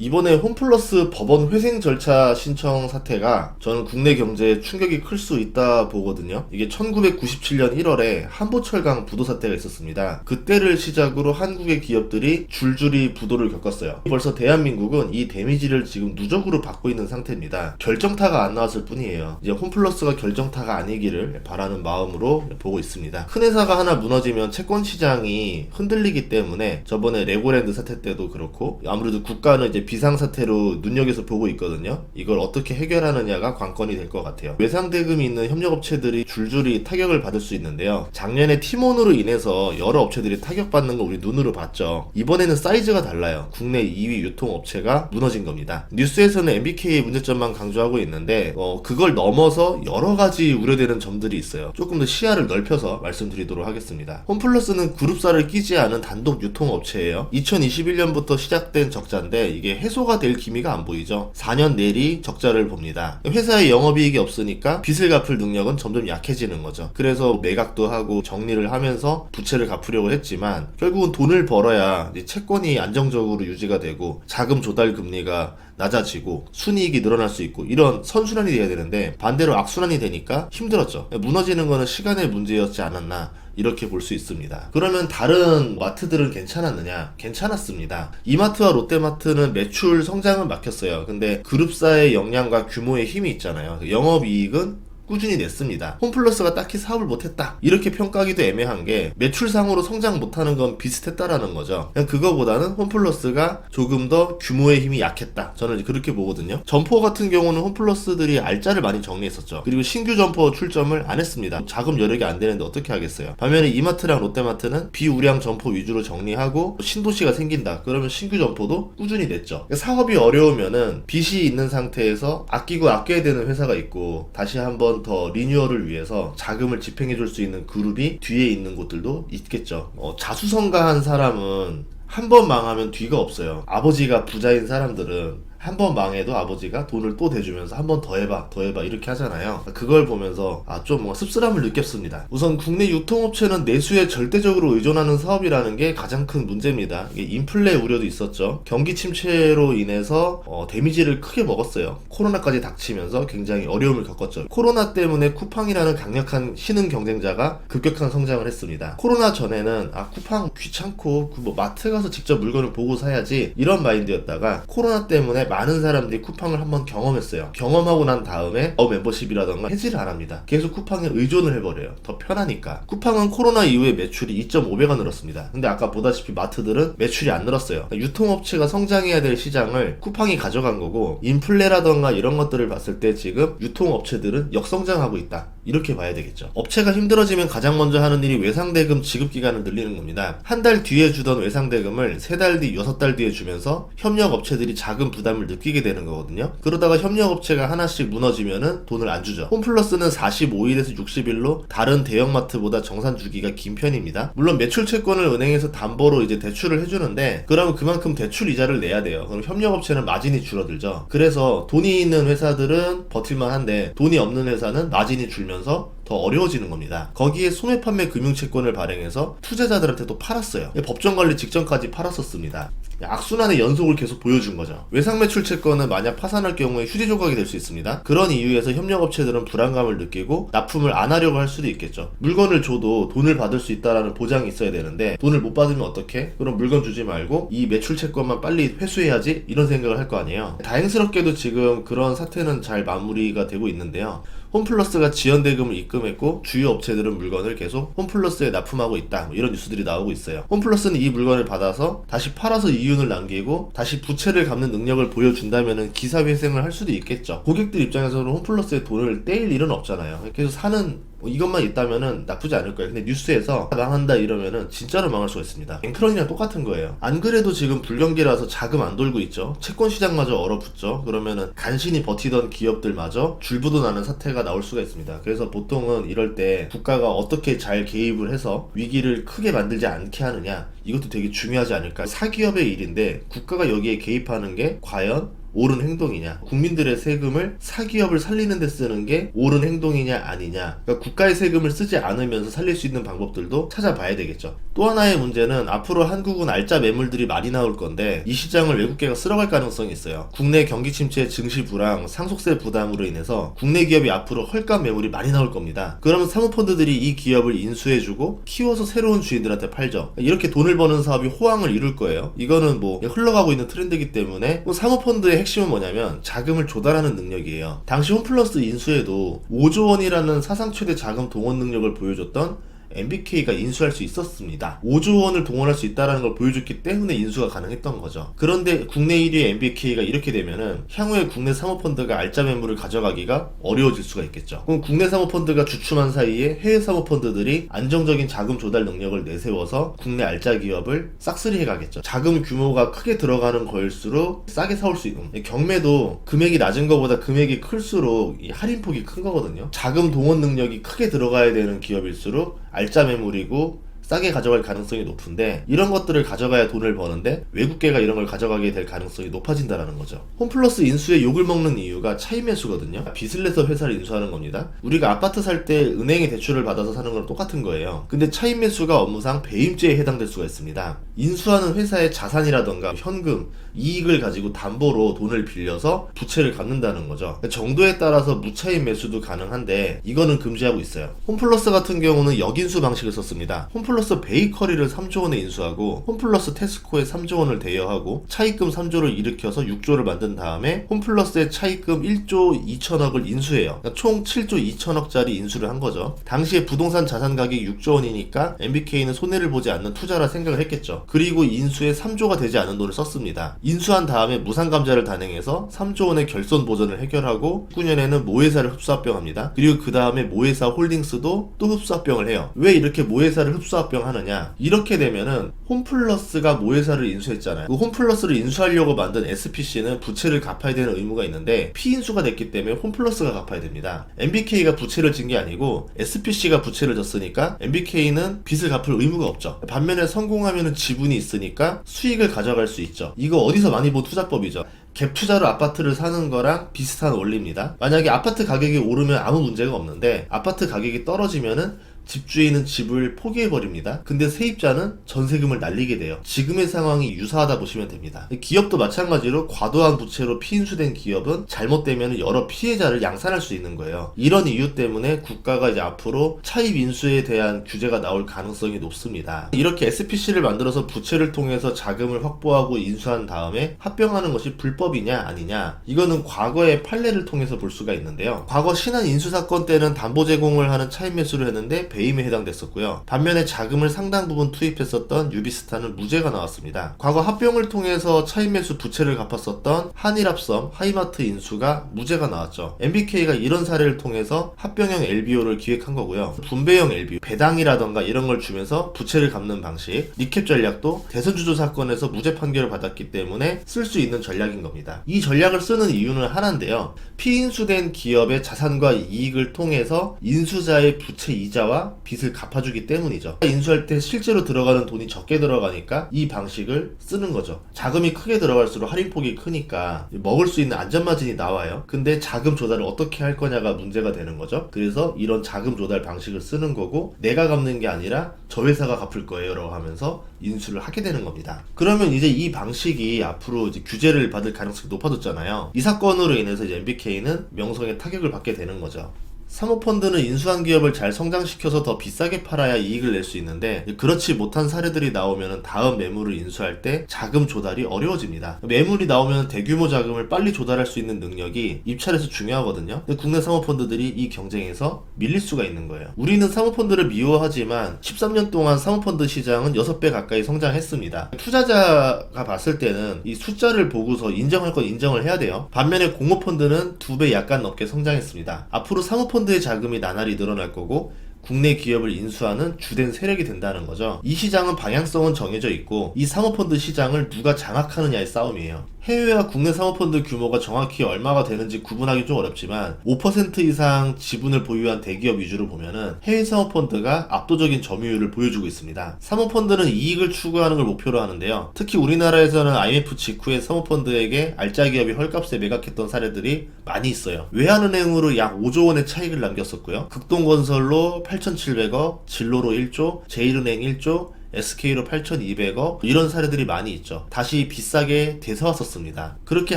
이번에 홈플러스 법원 회생 절차 신청 사태가 저는 국내 경제에 충격이 클 수 있다 보거든요. 이게 1997년 1월에 한보철강 부도 사태가 있었습니다. 그때를 시작으로 한국의 기업들이 줄줄이 부도를 겪었어요. 벌써 대한민국은 이 데미지를 지금 누적으로 받고 있는 상태입니다. 결정타가 안 나왔을 뿐이에요. 이제 홈플러스가 결정타가 아니기를 바라는 마음으로 보고 있습니다. 큰 회사가 하나 무너지면 채권 시장이 흔들리기 때문에 저번에 레고랜드 사태 때도 그렇고 아무래도 국가는 이제 비상사태로 눈여겨서 보고 있거든요. 이걸 어떻게 해결하느냐가 관건이 될 것 같아요. 외상 대금이 있는 협력업체들이 줄줄이 타격을 받을 수 있는데요. 작년에 티몬으로 인해서 여러 업체들이 타격받는 거 우리 눈으로 봤죠. 이번에는 사이즈가 달라요. 국내 2위 유통업체가 무너진 겁니다. 뉴스에서는 MBK의 문제점만 강조하고 있는데 어, 그걸 넘어서 여러 가지 우려되는 점들이 있어요. 조금 더 시야를 넓혀서 말씀드리도록 하겠습니다. 홈플러스는 그룹사를 끼지 않은 단독 유통업체예요. 2021년부터 시작된 적자인데 이게 해소가 될 기미가 안 보이죠. 4년 내리 적자를 봅니다. 회사의 영업이익이 없으니까 빚을 갚을 능력은 점점 약해지는 거죠. 그래서 매각도 하고 정리를 하면서 부채를 갚으려고 했지만 결국은 돈을 벌어야 채권이 안정적으로 유지가 되고 자금 조달 금리가 낮아지고 순이익이 늘어날 수 있고 이런 선순환이 돼야 되는데 반대로 악순환이 되니까 힘들었죠. 무너지는 거는 시간의 문제였지 않았나 이렇게 볼 수 있습니다. 그러면 다른 마트들은 괜찮았느냐? 괜찮았습니다. 이마트와 롯데마트는 매출 성장은 막혔어요. 근데 그룹사의 역량과 규모의 힘이 있잖아요. 영업이익은 꾸준히 냈습니다. 홈플러스가 딱히 사업을 못했다. 이렇게 평가하기도 애매한 게 매출상으로 성장 못하는 건 비슷했다라는 거죠. 그냥 그거보다는 홈플러스가 조금 더 규모의 힘이 약했다. 저는 그렇게 보거든요. 점포 같은 경우는 홈플러스들이 알짜를 많이 정리했었죠. 그리고 신규 점포 출점을 안 했습니다. 자금 여력이 안 되는데 어떻게 하겠어요. 반면에 이마트랑 롯데마트는 비우량 점포 위주로 정리하고 신도시가 생긴다. 그러면 신규 점포도 꾸준히 냈죠. 그러니까 사업이 어려우면은 빚이 있는 상태에서 아끼고 아껴야 되는 회사가 있고 다시 한번 더 리뉴얼을 위해서 자금을 집행해 줄 수 있는 그룹이 뒤에 있는 곳들도 있겠죠. 어, 자수성가한 사람은 한 번 망하면 뒤가 없어요. 아버지가 부자인 사람들은 한 번 망해도 아버지가 돈을 또 대주면서 한 번 더 해봐, 더 해봐 이렇게 하잖아요. 그걸 보면서 아 좀 뭔가 씁쓸함을 느꼈습니다. 우선 국내 유통업체는 내수에 절대적으로 의존하는 사업이라는 게 가장 큰 문제입니다. 인플레 우려도 있었죠. 경기 침체로 인해서 어, 데미지를 크게 먹었어요. 코로나까지 닥치면서 굉장히 어려움을 겪었죠. 코로나 때문에 쿠팡이라는 강력한 신흥 경쟁자가 급격한 성장을 했습니다. 코로나 전에는 아 쿠팡 귀찮고 그뭐 마트 가서 직접 물건을 보고 사야지 이런 마인드였다가 코로나 때문에 많은 사람들이 쿠팡을 한번 경험했어요. 경험하고 난 다음에 어 멤버십이라던가 해지를 안 합니다. 계속 쿠팡에 의존을 해버려요. 더 편하니까. 쿠팡은 코로나 이후에 매출이 2.5배가 늘었습니다. 근데 아까 보다시피 마트들은 매출이 안 늘었어요. 유통업체가 성장해야 될 시장을 쿠팡이 가져간 거고 인플레라던가 이런 것들을 봤을 때 지금 유통업체들은 역성장하고 있다. 이렇게 봐야 되겠죠. 업체가 힘들어지면 가장 먼저 하는 일이 외상대금 지급 기간을 늘리는 겁니다. 한 달 뒤에 주던 외상대금을 세 달 뒤, 여섯 달 뒤에 주면서 협력 업체들이 자금 부담을 느끼게 되는 거거든요. 그러다가 협력 업체가 하나씩 무너지면은 돈을 안 주죠. 홈플러스는 45일에서 60일로 다른 대형마트보다 정산 주기가 긴 편입니다. 물론 매출 채권을 은행에서 담보로 이제 대출을 해주는데 그러면 그만큼 대출 이자를 내야 돼요. 그럼 협력 업체는 마진이 줄어들죠. 그래서 돈이 있는 회사들은 버틸만 한데 돈이 없는 회사는 마진이 줄면 서 더 어려워지는 겁니다. 거기에 소매 판매 금융 채권을 발행해서 투자자들한테 또 팔았어요. 법정 관리 직전까지 팔았었습니다. 악순환의 연속을 계속 보여준 거죠. 외상 매출 채권은 만약 파산할 경우에 휴지 조각이 될 수 있습니다. 그런 이유에서 협력업체들은 불안감을 느끼고 납품을 안 하려고 할 수도 있겠죠. 물건을 줘도 돈을 받을 수 있다라는 보장이 있어야 되는데 돈을 못 받으면 어떻게? 그럼 물건 주지 말고 이 매출 채권만 빨리 회수해야지 이런 생각을 할 거 아니에요. 다행스럽게도 지금 그런 사태는 잘 마무리가 되고 있는데요. 홈플러스가 지연 대금을 입금했고 주요 업체들은 물건을 계속 홈플러스에 납품하고 있다. 뭐 이런 뉴스들이 나오고 있어요. 홈플러스는 이 물건을 받아서 다시 팔아서 이윤을 남기고 다시 부채를 갚는 능력을 보여준다면은 기사 회생을 할 수도 있겠죠. 고객들 입장에서는 홈플러스에 돈을 떼일 일은 없잖아요. 계속 사는 뭐 이것만 있다면은 나쁘지 않을 거예요. 근데 뉴스에서 망한다 이러면은 진짜로 망할 수가 있습니다. 앵크런이랑 똑같은 거예요. 안 그래도 지금 불경기라서 자금 안 돌고 있죠. 채권 시장마저 얼어붙죠. 그러면은 간신히 버티던 기업들마저 줄부도 나는 사태가 나올 수가 있습니다. 그래서 보통은 이럴 때 국가가 어떻게 잘 개입을 해서 위기를 크게 만들지 않게 하느냐 이것도 되게 중요하지 않을까. 사기업의 일인데 국가가 여기에 개입하는 게 과연 옳은 행동이냐? 국민들의 세금을 사기업을 살리는 데 쓰는 게 옳은 행동이냐 아니냐? 그러니까 국가의 세금을 쓰지 않으면서 살릴 수 있는 방법들도 찾아봐야 되겠죠. 또 하나의 문제는 앞으로 한국은 알짜 매물들이 많이 나올 건데 이 시장을 외국계가 쓸어갈 가능성이 있어요. 국내 경기 침체 증시 불황 상속세 부담으로 인해서 국내 기업이 앞으로 헐값 매물이 많이 나올 겁니다. 그러면 사모펀드들이 이 기업을 인수해주고 키워서 새로운 주인들한테 팔죠. 이렇게 돈을 버는 사업이 호황을 이룰 거예요. 이거는 뭐 흘러가고 있는 트렌드이기 때문에 뭐 사모펀드의 핵심은 뭐냐면 자금을 조달하는 능력이에요. 당시 홈플러스 인수에도 5조 원이라는 사상 최대 자금 동원 능력을 보여줬던 MBK가 인수할 수 있었습니다. 5조 원을 동원할 수 있다는 걸 보여줬기 때문에 인수가 가능했던 거죠. 그런데 국내 1위의 MBK가 이렇게 되면은 향후에 국내 사모펀드가 알짜 매물을 가져가기가 어려워질 수가 있겠죠. 그럼 국내 사모펀드가 주춤한 사이에 해외 사모펀드들이 안정적인 자금 조달 능력을 내세워서 국내 알짜 기업을 싹쓸이 해가겠죠. 자금 규모가 크게 들어가는 거일수록 싸게 사올 수 있는 경매도 금액이 낮은 것보다 금액이 클수록 이 할인폭이 큰 거거든요. 자금 동원 능력이 크게 들어가야 되는 기업일수록 알짜 매물이고 싸게 가져갈 가능성이 높은데 이런 것들을 가져가야 돈을 버는데 외국계가 이런 걸 가져가게 될 가능성이 높아진다는 거죠. 홈플러스 인수에 욕을 먹는 이유가 차익 매수거든요. 빚을 내서 회사를 인수하는 겁니다. 우리가 아파트 살 때 은행에 대출을 받아서 사는 거랑 똑같은 거예요. 근데 차익 매수가 업무상 배임죄에 해당될 수가 있습니다. 인수하는 회사의 자산이라던가 현금, 이익을 가지고 담보로 돈을 빌려서 부채를 갚는다는 거죠. 정도에 따라서 무차익 매수도 가능한데 이거는 금지하고 있어요. 홈플러스 같은 경우는 역인수 방식을 썼습니다. 홈플러스 베이커리를 3조 원에 인수하고 홈플러스 테스코에 3조 원을 대여하고 차입금 3조를 일으켜서 6조를 만든 다음에 홈플러스의 차입금 1조 2천억을 인수해요. 그러니까 총 7조 2천억짜리 인수를 한 거죠. 당시에 부동산 자산 가격이 6조 원이니까 MBK는 손해를 보지 않는 투자라 생각을 했겠죠. 그리고 인수에 3조가 되지 않은 돈을 썼습니다. 인수한 다음에 무상감자를 단행해서 3조 원의 결손 보전을 해결하고 9년에는 모회사를 흡수합병합니다. 그리고 그 다음에 모회사 홀딩스도 또 흡수합병을 해요. 왜 이렇게 모회사를 흡수합 병하느냐? 이렇게 되면은 홈플러스가 모회사를 인수했잖아요. 그 홈플러스를 인수하려고 만든 SPC는 부채를 갚아야 되는 의무가 있는데 피인수가 됐기 때문에 홈플러스가 갚아야 됩니다. MBK가 부채를 진 게 아니고 SPC가 부채를 졌으니까 MBK는 빚을 갚을 의무가 없죠. 반면에 성공하면은 지분이 있으니까 수익을 가져갈 수 있죠. 이거 어디서 많이 본 투자법이죠. 갭 투자로 아파트를 사는 거랑 비슷한 원리입니다. 만약에 아파트 가격이 오르면 아무 문제가 없는데 아파트 가격이 떨어지면은 집주인은 집을 포기해버립니다. 근데 세입자는 전세금을 날리게 돼요. 지금의 상황이 유사하다 보시면 됩니다. 기업도 마찬가지로 과도한 부채로 피인수된 기업은 잘못되면 여러 피해자를 양산할 수 있는 거예요. 이런 이유 때문에 국가가 이제 앞으로 차입 인수에 대한 규제가 나올 가능성이 높습니다. 이렇게 SPC를 만들어서 부채를 통해서 자금을 확보하고 인수한 다음에 합병하는 것이 불법이냐 아니냐 이거는 과거의 판례를 통해서 볼 수가 있는데요. 과거 신한 인수 사건 때는 담보 제공을 하는 차입 매수를 했는데 배임에 해당됐었고요. 반면에 자금을 상당 부분 투입했었던 유비스타는 무죄가 나왔습니다. 과거 합병을 통해서 차입 매수 부채를 갚았었던 한일합섬, 하이마트 인수가 무죄가 나왔죠. MBK가 이런 사례를 통해서 합병형 LBO를 기획한 거고요. 분배형 LBO, 배당이라던가 이런 걸 주면서 부채를 갚는 방식, 리캡 전략도 대선 주조 사건에서 무죄 판결을 받았기 때문에 쓸 수 있는 전략인 겁니다. 이 전략을 쓰는 이유는 하나인데요. 피인수된 기업의 자산과 이익을 통해서 인수자의 부채 이자와 빚을 갚아주기 때문이죠. 인수할 때 실제로 들어가는 돈이 적게 들어가니까 이 방식을 쓰는 거죠. 자금이 크게 들어갈수록 할인폭이 크니까 먹을 수 있는 안전마진이 나와요. 근데 자금 조달을 어떻게 할 거냐가 문제가 되는 거죠. 그래서 이런 자금 조달 방식을 쓰는 거고 내가 갚는 게 아니라 저 회사가 갚을 거예요 라고 하면서 인수를 하게 되는 겁니다. 그러면 이제 이 방식이 앞으로 이제 규제를 받을 가능성이 높아졌잖아요. 이 사건으로 인해서 이제 MBK는 명성에 타격을 받게 되는 거죠. 사모펀드는 인수한 기업을 잘 성장시켜서 더 비싸게 팔아야 이익을 낼 수 있는데 그렇지 못한 사례들이 나오면 다음 매물을 인수할 때 자금 조달이 어려워집니다. 매물이 나오면 대규모 자금을 빨리 조달할 수 있는 능력이 입찰에서 중요하거든요. 국내 사모펀드들이 이 경쟁에서 밀릴 수가 있는 거예요. 우리는 사모펀드를 미워하지만 13년 동안 사모펀드 시장은 6배 가까이 성장했습니다. 투자자가 봤을 때는 이 숫자를 보고서 인정할 건 인정을 해야 돼요. 반면에 공모펀드는 2배 약간 넘게 성장했습니다. 앞으로 사모펀드 펀드의 자금이 나날이 늘어날 거고 국내 기업을 인수하는 주된 세력이 된다는 거죠. 이 시장은 방향성은 정해져 있고 이 사모펀드 시장을 누가 장악하느냐의 싸움이에요. 해외와 국내 사모펀드 규모가 정확히 얼마가 되는지 구분하기 좀 어렵지만 5% 이상 지분을 보유한 대기업 위주로 보면은 해외 사모펀드가 압도적인 점유율을 보여주고 있습니다. 사모펀드는 이익을 추구하는 걸 목표로 하는데요. 특히 우리나라에서는 IMF 직후에 사모펀드에게 알짜 기업이 헐값에 매각했던 사례들이 많이 있어요. 외환은행으로 약 5조 원의 차익을 남겼었고요. 극동건설로 8,700억, 진로로 1조, 제일은행 1조, SK로 8,200억 이런 사례들이 많이 있죠. 다시 비싸게 되서왔었습니다. 그렇게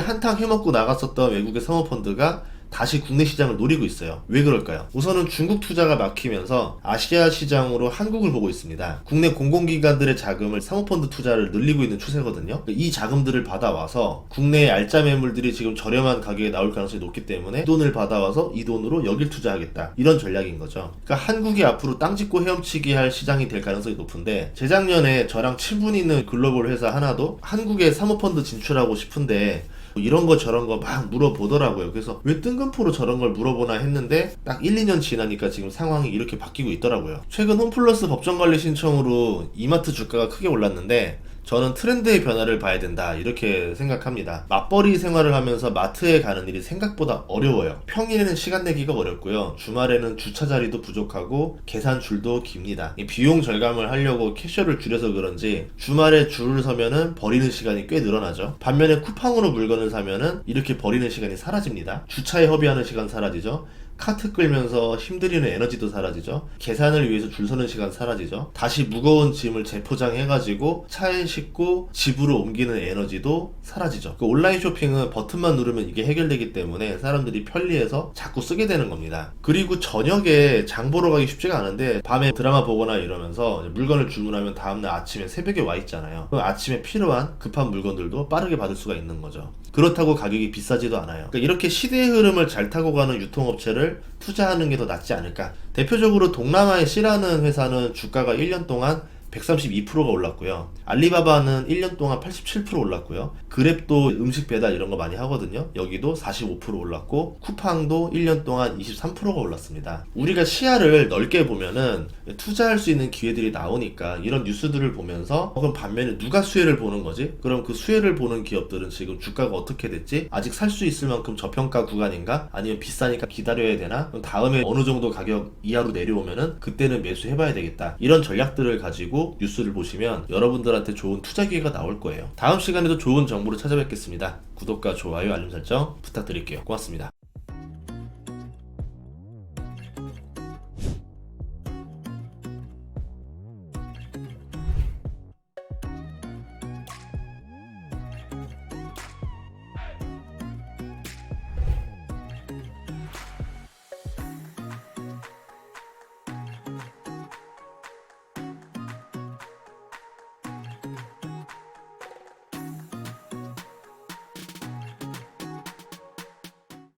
한탕 해먹고 나갔었던 외국의 사모펀드가 다시 국내 시장을 노리고 있어요. 왜 그럴까요? 우선은 중국 투자가 막히면서 아시아 시장으로 한국을 보고 있습니다. 국내 공공기관들의 자금을 사모펀드 투자를 늘리고 있는 추세거든요. 이 자금들을 받아와서 국내의 알짜 매물들이 지금 저렴한 가격에 나올 가능성이 높기 때문에 이 돈을 받아와서 이 돈으로 여길 투자하겠다. 이런 전략인 거죠. 그러니까 한국이 앞으로 땅 짚고 헤엄치기 할 시장이 될 가능성이 높은데 재작년에 저랑 친분 있는 글로벌 회사 하나도 한국에 사모펀드 진출하고 싶은데 뭐 이런 거 저런 거 막 물어보더라고요. 그래서 왜 뜬금포로 저런 걸 물어보나 했는데 딱 1, 2년 지나니까 지금 상황이 이렇게 바뀌고 있더라고요. 최근 홈플러스 법정 관리 신청으로 이마트 주가가 크게 올랐는데 저는 트렌드의 변화를 봐야 된다 이렇게 생각합니다. 맞벌이 생활을 하면서 마트에 가는 일이 생각보다 어려워요. 평일에는 시간 내기가 어렵고요. 주말에는 주차 자리도 부족하고 계산 줄도 깁니다. 이 비용 절감을 하려고 캐셔를 줄여서 그런지 주말에 줄을 서면은 버리는 시간이 꽤 늘어나죠. 반면에 쿠팡으로 물건을 사면은 이렇게 버리는 시간이 사라집니다. 주차에 허비하는 시간 사라지죠. 카트 끌면서 힘들이는 에너지도 사라지죠. 계산을 위해서 줄 서는 시간 사라지죠. 다시 무거운 짐을 재포장해가지고 차에 싣고 집으로 옮기는 에너지도 사라지죠. 그 온라인 쇼핑은 버튼만 누르면 이게 해결되기 때문에 사람들이 편리해서 자꾸 쓰게 되는 겁니다. 그리고 저녁에 장 보러 가기 쉽지가 않은데 밤에 드라마 보거나 이러면서 물건을 주문하면 다음날 아침에 새벽에 와 있잖아요. 아침에 필요한 급한 물건들도 빠르게 받을 수가 있는 거죠. 그렇다고 가격이 비싸지도 않아요. 그러니까 이렇게 시대의 흐름을 잘 타고 가는 유통업체를 투자하는 게 더 낫지 않을까. 대표적으로 동남아의 C라는 회사는 주가가 1년 동안 132%가 올랐고요. 알리바바는 1년 동안 87% 올랐고요. 그랩도 음식 배달 이런 거 많이 하거든요. 여기도 45% 올랐고 쿠팡도 1년 동안 23%가 올랐습니다. 우리가 시야를 넓게 보면은 투자할 수 있는 기회들이 나오니까 이런 뉴스들을 보면서 어, 그럼 반면에 누가 수혜를 보는 거지? 그럼 그 수혜를 보는 기업들은 지금 주가가 어떻게 됐지? 아직 살 수 있을 만큼 저평가 구간인가? 아니면 비싸니까 기다려야 되나? 그럼 다음에 어느 정도 가격 이하로 내려오면은 그때는 매수해봐야 되겠다. 이런 전략들을 가지고 뉴스를 보시면 여러분들한테 좋은 투자 기회가 나올 거예요. 다음 시간에도 좋은 정보를 찾아뵙겠습니다. 구독과 좋아요, 알림 설정 부탁드릴게요. 고맙습니다.